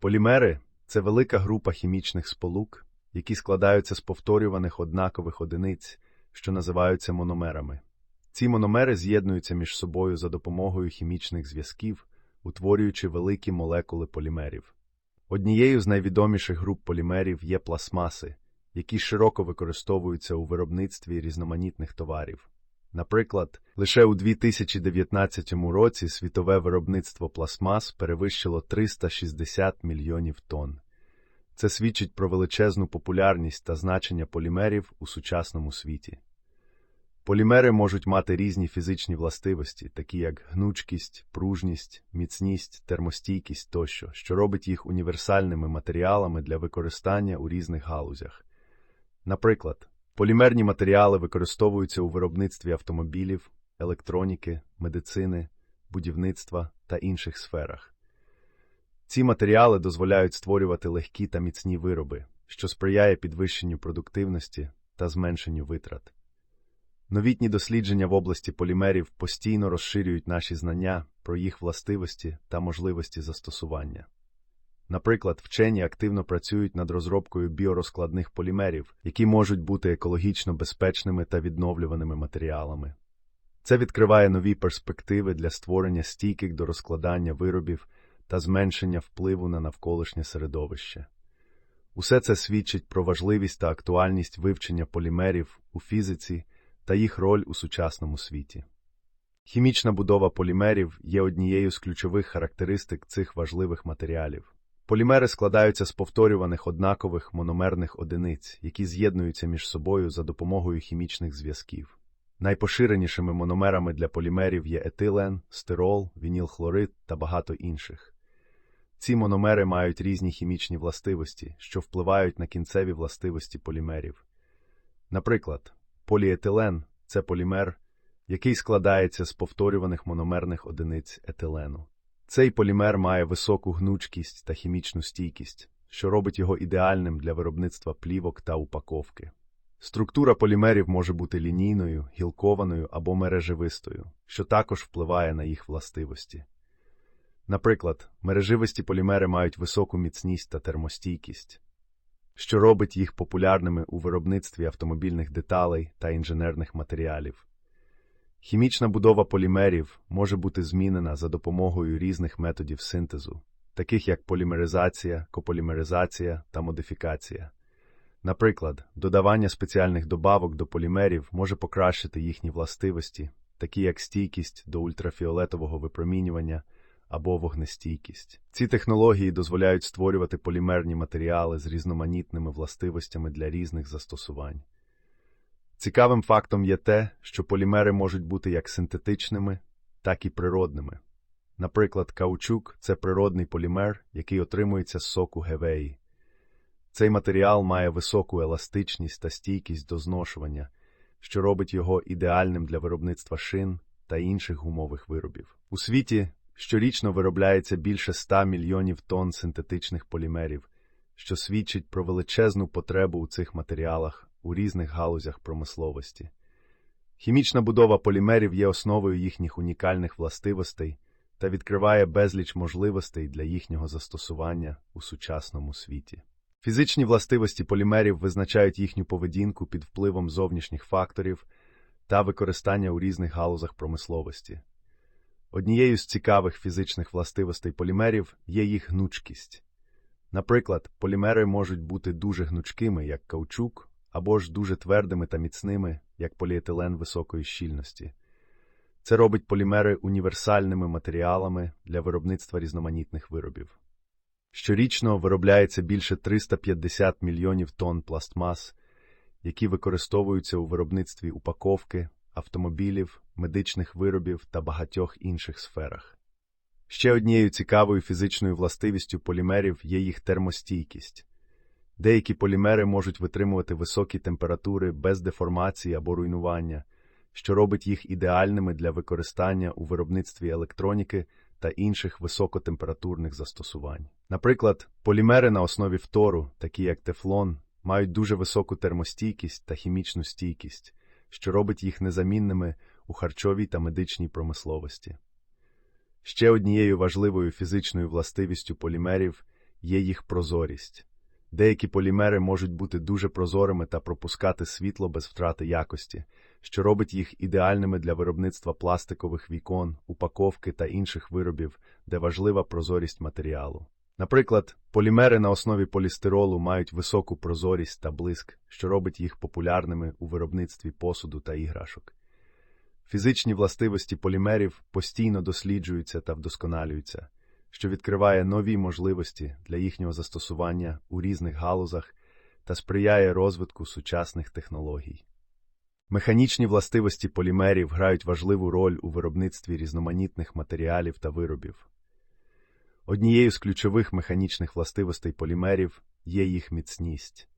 Полімери це велика група хімічних сполук, які складаються з повторюваних однакових одиниць, що називаються мономерами. Ці мономери з'єднуються між собою за допомогою хімічних зв'язків, утворюючи великі молекули полімерів. Однією з найвідоміших груп полімерів є пластмаси, які широко використовуються у виробництві різноманітних товарів. Наприклад, лише у 2019 році світове виробництво пластмас перевищило 360 мільйонів тонн. Це свідчить про величезну популярність та значення полімерів у сучасному світі. Полімери можуть мати різні фізичні властивості, такі як гнучкість, пружність, міцність, термостійкість тощо, що робить їх універсальними матеріалами для використання у різних галузях. Наприклад, полімерні матеріали використовуються у виробництві автомобілів, електроніки, медицини, будівництва та інших сферах. Ці матеріали дозволяють створювати легкі та міцні вироби, що сприяє підвищенню продуктивності та зменшенню витрат. Новітні дослідження в області полімерів постійно розширюють наші знання про їх властивості та можливості застосування. Наприклад, вчені активно працюють над розробкою біорозкладних полімерів, які можуть бути екологічно безпечними та відновлюваними матеріалами. Це відкриває нові перспективи для створення стійких до розкладання виробів та зменшення впливу на навколишнє середовище. Усе це свідчить про важливість та актуальність вивчення полімерів у фізиці та їх роль у сучасному світі. Хімічна будова полімерів є однією з ключових характеристик цих важливих матеріалів. Полімери складаються з повторюваних однакових мономерних одиниць, які з'єднуються між собою за допомогою хімічних зв'язків. Найпоширенішими мономерами для полімерів є етилен, стирол, вінілхлорид та багато інших. Ці мономери мають різні хімічні властивості, що впливають на кінцеві властивості полімерів. Наприклад, поліетилен це полімер, який складається з повторюваних мономерних одиниць етилену. Цей полімер має високу гнучкість та хімічну стійкість, що робить його ідеальним для виробництва плівок та упаковки. Структура полімерів може бути лінійною, гілкованою або мережевистою, що також впливає на їх властивості. Наприклад, мереживисті полімери мають високу міцність та термостійкість, що робить їх популярними у виробництві автомобільних деталей та інженерних матеріалів. Хімічна будова полімерів може бути змінена за допомогою різних методів синтезу, таких як полімеризація, кополімеризація та модифікація. Наприклад, додавання спеціальних добавок до полімерів може покращити їхні властивості, такі як стійкість до ультрафіолетового випромінювання або вогнестійкість. Ці технології дозволяють створювати полімерні матеріали з різноманітними властивостями для різних застосувань. Цікавим фактом є те, що полімери можуть бути як синтетичними, так і природними. Наприклад, каучук це природний полімер, який отримується з соку гевеї. Цей матеріал має високу еластичність та стійкість до зношування, що робить його ідеальним для виробництва шин та інших гумових виробів. У світі щорічно виробляється більше 100 мільйонів тонн синтетичних полімерів, що свідчить про величезну потребу у цих матеріалах у різних галузях промисловості. Хімічна будова полімерів є основою їхніх унікальних властивостей та відкриває безліч можливостей для їхнього застосування у сучасному світі. Фізичні властивості полімерів визначають їхню поведінку під впливом зовнішніх факторів та використання у різних галузах промисловості. Однією з цікавих фізичних властивостей полімерів є їх гнучкість. Наприклад, полімери можуть бути дуже гнучкими, як каучук, або ж дуже твердими та міцними, як поліетилен високої щільності. Це робить полімери універсальними матеріалами для виробництва різноманітних виробів. Щорічно виробляється більше 350 мільйонів тонн пластмас, які використовуються у виробництві упаковки, автомобілів, медичних виробів та багатьох інших сферах. Ще однією цікавою фізичною властивістю полімерів є їх термостійкість. Деякі полімери можуть витримувати високі температури без деформації або руйнування, що робить їх ідеальними для використання у виробництві електроніки та інших високотемпературних застосувань. Наприклад, полімери на основі фтору, такі як тефлон, мають дуже високу термостійкість та хімічну стійкість, що робить їх незамінними у харчовій та медичній промисловості. Ще однією важливою фізичною властивістю полімерів є їх прозорість. Деякі полімери можуть бути дуже прозорими та пропускати світло без втрати якості, що робить їх ідеальними для виробництва пластикових вікон, упаковки та інших виробів, де важлива прозорість матеріалу. Наприклад, полімери на основі полістиролу мають високу прозорість та блиск, що робить їх популярними у виробництві посуду та іграшок. Фізичні властивості полімерів постійно досліджуються та вдосконалюються, що відкриває нові можливості для їхнього застосування у різних галузах та сприяє розвитку сучасних технологій. Механічні властивості полімерів грають важливу роль у виробництві різноманітних матеріалів та виробів. Однією з ключових механічних властивостей полімерів є їх міцність.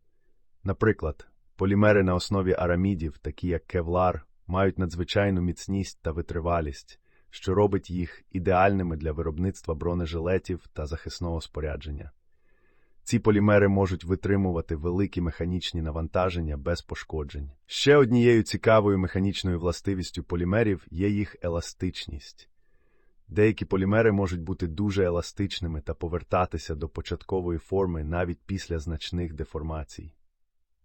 Наприклад, полімери на основі арамідів, такі як кевлар, мають надзвичайну міцність та витривалість, що робить їх ідеальними для виробництва бронежилетів та захисного спорядження. Ці полімери можуть витримувати великі механічні навантаження без пошкоджень. Ще однією цікавою механічною властивістю полімерів є їх еластичність. Деякі полімери можуть бути дуже еластичними та повертатися до початкової форми навіть після значних деформацій.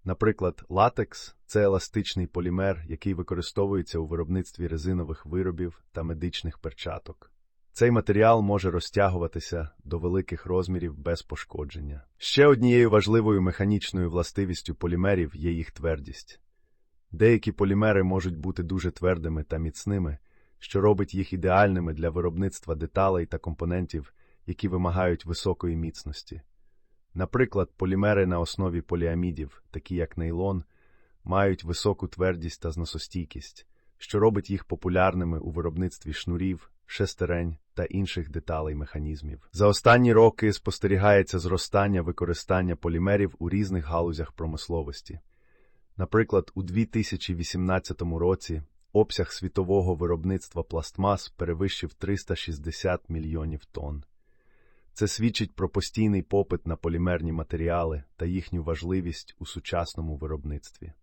Наприклад, латекс це еластичний полімер, який використовується у виробництві резинових виробів та медичних перчаток. Цей матеріал може розтягуватися до великих розмірів без пошкодження. Ще однією важливою механічною властивістю полімерів є їх твердість. Деякі полімери можуть бути дуже твердими та міцними, що робить їх ідеальними для виробництва деталей та компонентів, які вимагають високої міцності. Наприклад, полімери на основі поліамідів, такі як нейлон, мають високу твердість та зносостійкість, що робить їх популярними у виробництві шнурів, шестерень та інших деталей механізмів. За останні роки спостерігається зростання використання полімерів у різних галузях промисловості. Наприклад, у 2018 році обсяг світового виробництва пластмас перевищив 360 мільйонів тонн. Це свідчить про постійний попит на полімерні матеріали та їхню важливість у сучасному виробництві.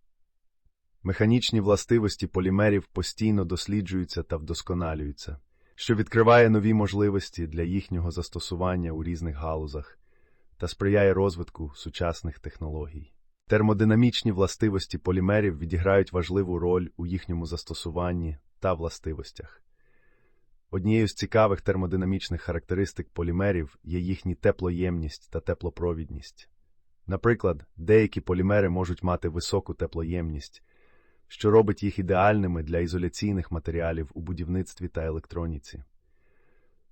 Механічні властивості полімерів постійно досліджуються та вдосконалюються, що відкриває нові можливості для їхнього застосування у різних галузах та сприяє розвитку сучасних технологій. Термодинамічні властивості полімерів відіграють важливу роль у їхньому застосуванні та властивостях. Однією з цікавих термодинамічних характеристик полімерів є їхні теплоємність та теплопровідність. Наприклад, деякі полімери можуть мати високу теплоємність, що робить їх ідеальними для ізоляційних матеріалів у будівництві та електроніці.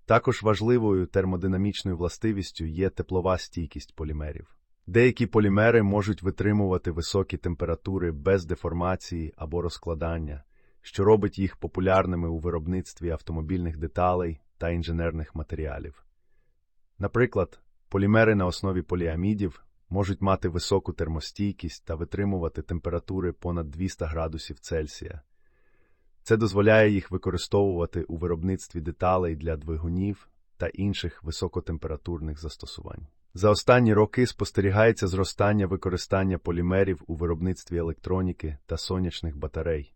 Також важливою термодинамічною властивістю є теплова стійкість полімерів. Деякі полімери можуть витримувати високі температури без деформації або розкладання, що робить їх популярними у виробництві автомобільних деталей та інженерних матеріалів. Наприклад, полімери на основі поліамідів можуть мати високу термостійкість та витримувати температури понад 200 градусів Цельсія. Це дозволяє їх використовувати у виробництві деталей для двигунів та інших високотемпературних застосувань. За останні роки спостерігається зростання використання полімерів у виробництві електроніки та сонячних батарей.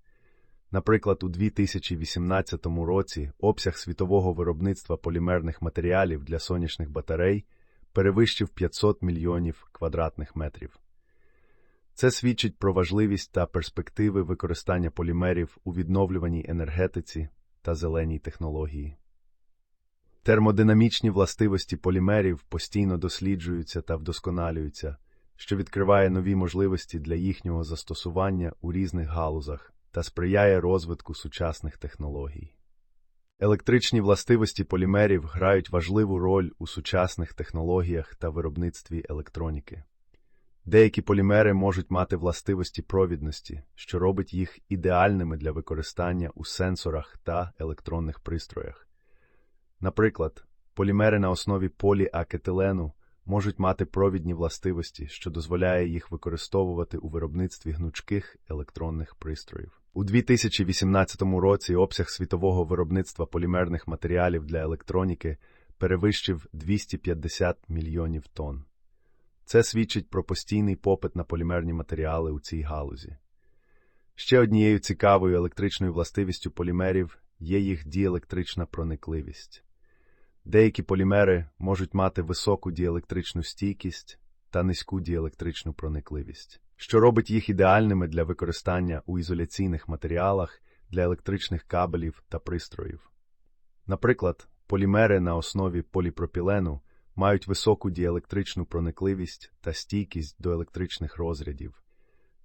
Наприклад, у 2018 році обсяг світового виробництва полімерних матеріалів для сонячних батарей перевищив 500 мільйонів квадратних метрів. Це свідчить про важливість та перспективи використання полімерів у відновлюваній енергетиці та зеленій технології. Термодинамічні властивості полімерів постійно досліджуються та вдосконалюються, що відкриває нові можливості для їхнього застосування у різних галузах та сприяє розвитку сучасних технологій. Електричні властивості полімерів грають важливу роль у сучасних технологіях та виробництві електроніки. Деякі полімери можуть мати властивості провідності, що робить їх ідеальними для використання у сенсорах та електронних пристроях. Наприклад, полімери на основі поліакетилену можуть мати провідні властивості, що дозволяє їх використовувати у виробництві гнучких електронних пристроїв. У 2018 році обсяг світового виробництва полімерних матеріалів для електроніки перевищив 250 мільйонів тонн. Це свідчить про постійний попит на полімерні матеріали у цій галузі. Ще однією цікавою електричною властивістю полімерів є їх діелектрична проникливість. Деякі полімери можуть мати високу діелектричну стійкість та низьку діелектричну проникливість, що робить їх ідеальними для використання у ізоляційних матеріалах для електричних кабелів та пристроїв. Наприклад, полімери на основі поліпропілену мають високу діелектричну проникливість та стійкість до електричних розрядів.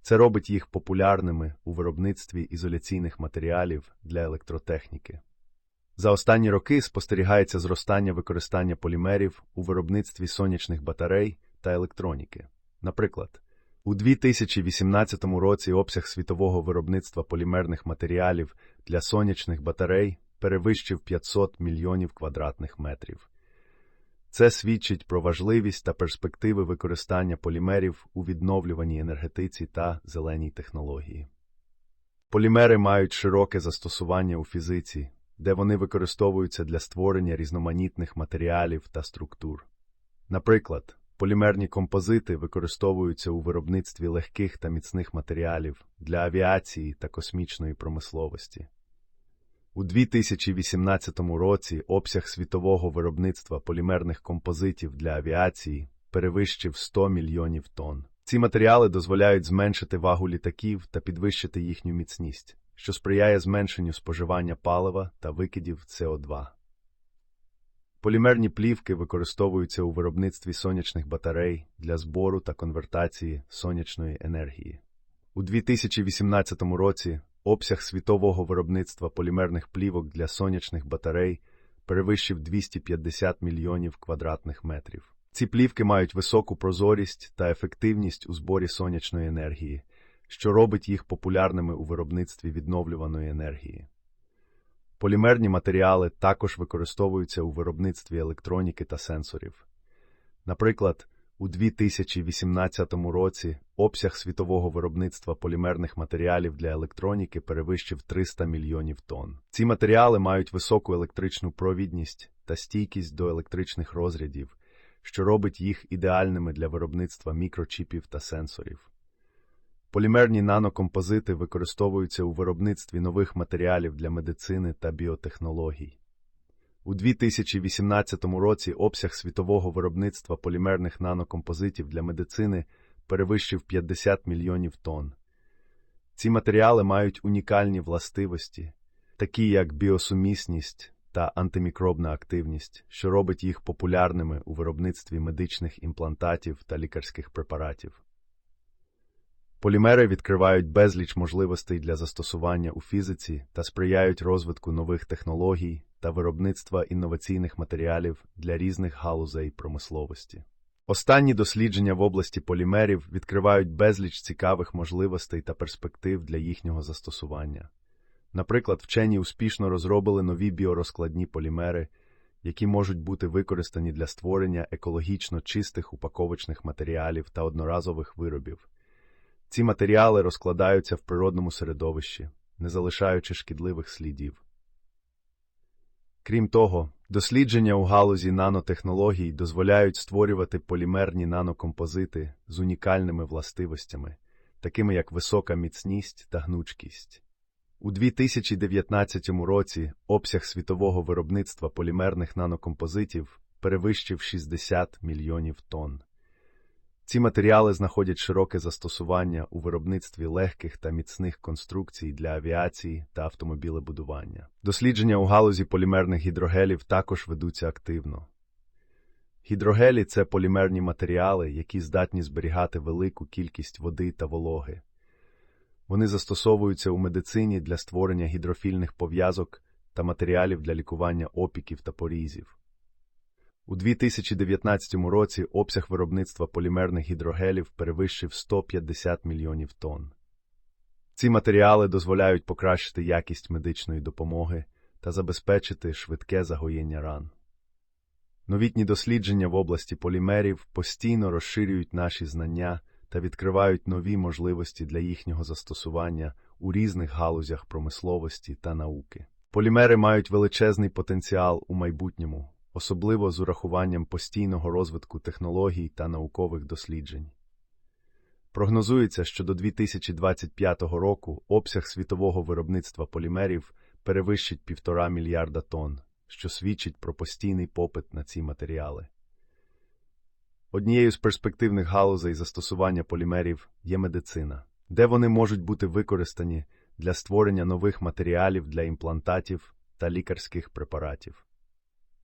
Це робить їх популярними у виробництві ізоляційних матеріалів для електротехніки. За останні роки спостерігається зростання використання полімерів у виробництві сонячних батарей та електроніки. Наприклад, у 2018 році обсяг світового виробництва полімерних матеріалів для сонячних батарей перевищив 500 мільйонів квадратних метрів. Це свідчить про важливість та перспективи використання полімерів у відновлюваній енергетиці та зеленій технології. Полімери мають широке застосування у фізиці, де вони використовуються для створення різноманітних матеріалів та структур. Наприклад, полімерні композити використовуються у виробництві легких та міцних матеріалів для авіації та космічної промисловості. У 2018 році обсяг світового виробництва полімерних композитів для авіації перевищив 100 мільйонів тонн. Ці матеріали дозволяють зменшити вагу літаків та підвищити їхню міцність, що сприяє зменшенню споживання палива та викидів СО2. Полімерні плівки використовуються у виробництві сонячних батарей для збору та конвертації сонячної енергії. У 2018 році обсяг світового виробництва полімерних плівок для сонячних батарей перевищив 250 мільйонів квадратних метрів. Ці плівки мають високу прозорість та ефективність у зборі сонячної енергії, що робить їх популярними у виробництві відновлюваної енергії. Полімерні матеріали також використовуються у виробництві електроніки та сенсорів. Наприклад, у 2018 році обсяг світового виробництва полімерних матеріалів для електроніки перевищив 300 мільйонів тонн. Ці матеріали мають високу електричну провідність та стійкість до електричних розрядів, що робить їх ідеальними для виробництва мікрочіпів та сенсорів. Полімерні нанокомпозити використовуються у виробництві нових матеріалів для медицини та біотехнологій. У 2018 році обсяг світового виробництва полімерних нанокомпозитів для медицини перевищив 50 мільйонів тонн. Ці матеріали мають унікальні властивості, такі як біосумісність та антимікробна активність, що робить їх популярними у виробництві медичних імплантатів та лікарських препаратів. Полімери відкривають безліч можливостей для застосування у фізиці та сприяють розвитку нових технологій та виробництва інноваційних матеріалів для різних галузей промисловості. Останні дослідження в області полімерів відкривають безліч цікавих можливостей та перспектив для їхнього застосування. Наприклад, вчені успішно розробили нові біорозкладні полімери, які можуть бути використані для створення екологічно чистих упаковочних матеріалів та одноразових виробів. Ці матеріали розкладаються в природному середовищі, не залишаючи шкідливих слідів. Крім того, дослідження у галузі нанотехнологій дозволяють створювати полімерні нанокомпозити з унікальними властивостями, такими як висока міцність та гнучкість. У 2019 році обсяг світового виробництва полімерних нанокомпозитів перевищив 60 мільйонів тонн. Ці матеріали знаходять широке застосування у виробництві легких та міцних конструкцій для авіації та автомобілебудування. Дослідження у галузі полімерних гідрогелів також ведуться активно. Гідрогелі це полімерні матеріали, які здатні зберігати велику кількість води та вологи. Вони застосовуються у медицині для створення гідрофільних пов'язок та матеріалів для лікування опіків та порізів. У 2019 році обсяг виробництва полімерних гідрогелів перевищив 150 мільйонів тонн. Ці матеріали дозволяють покращити якість медичної допомоги та забезпечити швидке загоєння ран. Новітні дослідження в області полімерів постійно розширюють наші знання та відкривають нові можливості для їхнього застосування у різних галузях промисловості та науки. Полімери мають величезний потенціал у майбутньому особливо з урахуванням постійного розвитку технологій та наукових досліджень. Прогнозується, що до 2025 року обсяг світового виробництва полімерів перевищить півтора мільярда тонн, що свідчить про постійний попит на ці матеріали. Однією з перспективних галузей застосування полімерів є медицина, де вони можуть бути використані для створення нових матеріалів для імплантатів та лікарських препаратів.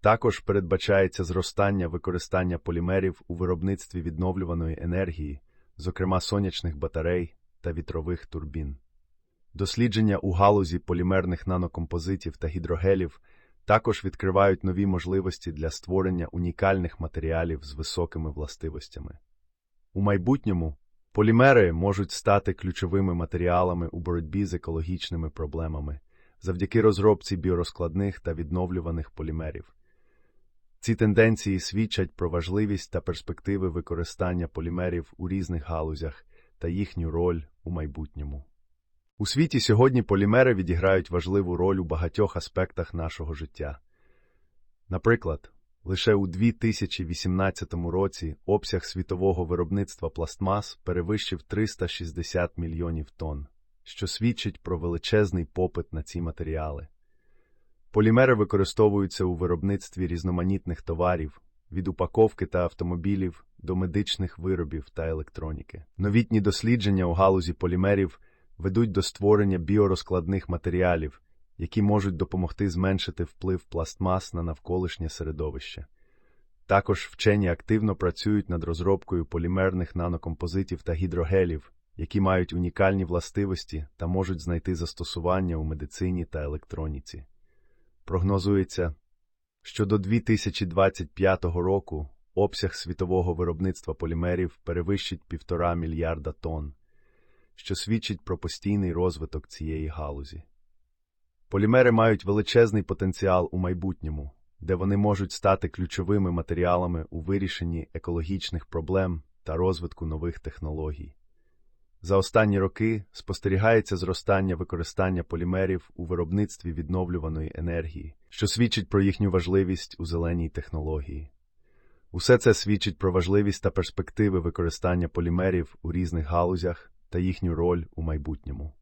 Також передбачається зростання використання полімерів у виробництві відновлюваної енергії, зокрема сонячних батарей та вітрових турбін. Дослідження у галузі полімерних нанокомпозитів та гідрогелів також відкривають нові можливості для створення унікальних матеріалів з високими властивостями. У майбутньому полімери можуть стати ключовими матеріалами у боротьбі з екологічними проблемами завдяки розробці біорозкладних та відновлюваних полімерів. Ці тенденції свідчать про важливість та перспективи використання полімерів у різних галузях та їхню роль у майбутньому. У світі сьогодні полімери відіграють важливу роль у багатьох аспектах нашого життя. Наприклад, лише у 2018 році обсяг світового виробництва пластмас перевищив 360 мільйонів тонн, що свідчить про величезний попит на ці матеріали. Полімери використовуються у виробництві різноманітних товарів, від упаковки та автомобілів до медичних виробів та електроніки. Новітні дослідження у галузі полімерів ведуть до створення біорозкладних матеріалів, які можуть допомогти зменшити вплив пластмас на навколишнє середовище. Також вчені активно працюють над розробкою полімерних нанокомпозитів та гідрогелів, які мають унікальні властивості та можуть знайти застосування у медицині та електроніці. Прогнозується, що до 2025 року обсяг світового виробництва полімерів перевищить півтора мільярда тонн, що свідчить про постійний розвиток цієї галузі. Полімери мають величезний потенціал у майбутньому, де вони можуть стати ключовими матеріалами у вирішенні екологічних проблем та розвитку нових технологій. За останні роки спостерігається зростання використання полімерів у виробництві відновлюваної енергії, що свідчить про їхню важливість у зеленій технології. Усе це свідчить про важливість та перспективи використання полімерів у різних галузях та їхню роль у майбутньому.